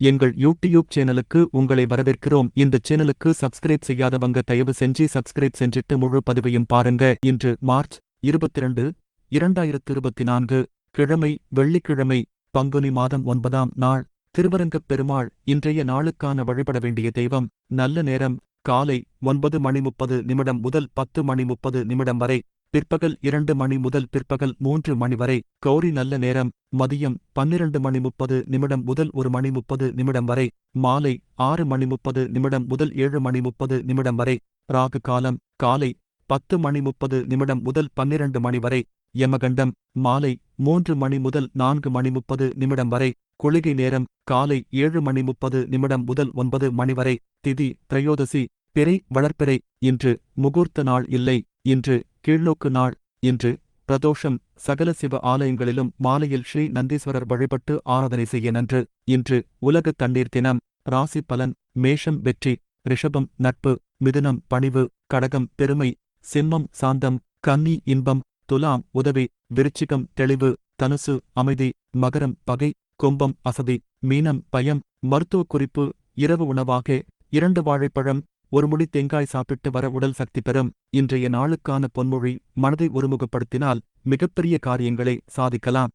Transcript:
எங்கள் யூடியூப் சேனலுக்கு உங்களை வரவேற்கிறோம். இந்த சேனலுக்கு சப்ஸ்கிரைப் செய்யாதவங்க தயவு செஞ்சு சப்ஸ்கிரைப் செஞ்சிட்டு முழு பதிவையும் பாருங்க. இன்று மார்ச் இருபத்திரண்டு இரண்டாயிரத்து இருபத்தி நான்கு கிழமை வெள்ளிக்கிழமை பங்குனி மாதம் ஒன்பதாம் நாள் திருவரங்கப் பெருமாள் இன்றைய நாளுக்கான வழிபட வேண்டிய தெய்வம். நல்ல நேரம் காலை ஒன்பது மணி முப்பது நிமிடம் முதல் பத்து மணி முப்பது நிமிடம் வரை பிற்பகல் இரண்டு மணி முதல் பிற்பகல் மூன்று மணி வரை கௌரி நல்ல நேரம் மதியம் பன்னிரண்டு மணி முப்பது நிமிடம் முதல் ஒரு மணி முப்பது நிமிடம் வரை மாலை ஆறு மணி முப்பது நிமிடம் முதல் ஏழு மணி முப்பது நிமிடம் வரை ராகு காலம் காலை பத்து மணி முப்பது நிமிடம் முதல் பன்னிரண்டு மணி வரை யமகண்டம் மாலை மூன்று மணி முதல் நான்கு மணி முப்பது நிமிடம் வரை குளிகை நேரம் காலை ஏழு மணி முப்பது நிமிடம் முதல் ஒன்பது மணி வரை திதி திரையோதசி பிறை வளர்ப்பிறை இன்று முகூர்த்த நாள் இல்லை இன்று கீழ்நோக்கு நாள் இன்று பிரதோஷம் சகல சிவ ஆலயங்களிலும் மாலையில் ஸ்ரீ நந்தீஸ்வரர் வழிபட்டு ஆராதனை செய்ய நன்று. இன்று உலக தண்ணீர் தினம். ராசி பலன். மேஷம் வெற்றி. ரிஷபம் நட்பு. மிதுனம் பணிவு. கடகம் பெருமை. சிம்மம் சாந்தம். கன்னி இன்பம். துலாம் உதவி. விருச்சிகம் தெளிவு. தனுசு அமைதி. மகரம் பகை. கும்பம் அசதி. மீனம் பயம். மருத்துவ குறிப்பு. இரவு உணவாக. இரண்டு வாழைப்பழம். ஒரு முடி தேங்காய் சாப்பிட்டு வர உடல் சக்தி பெறும். இன்றைய நாளுக்கான பொன்மொழி மனதை ஒருமுகப்படுத்தினால் மிகப்பெரிய காரியங்களை சாதிக்கலாம்.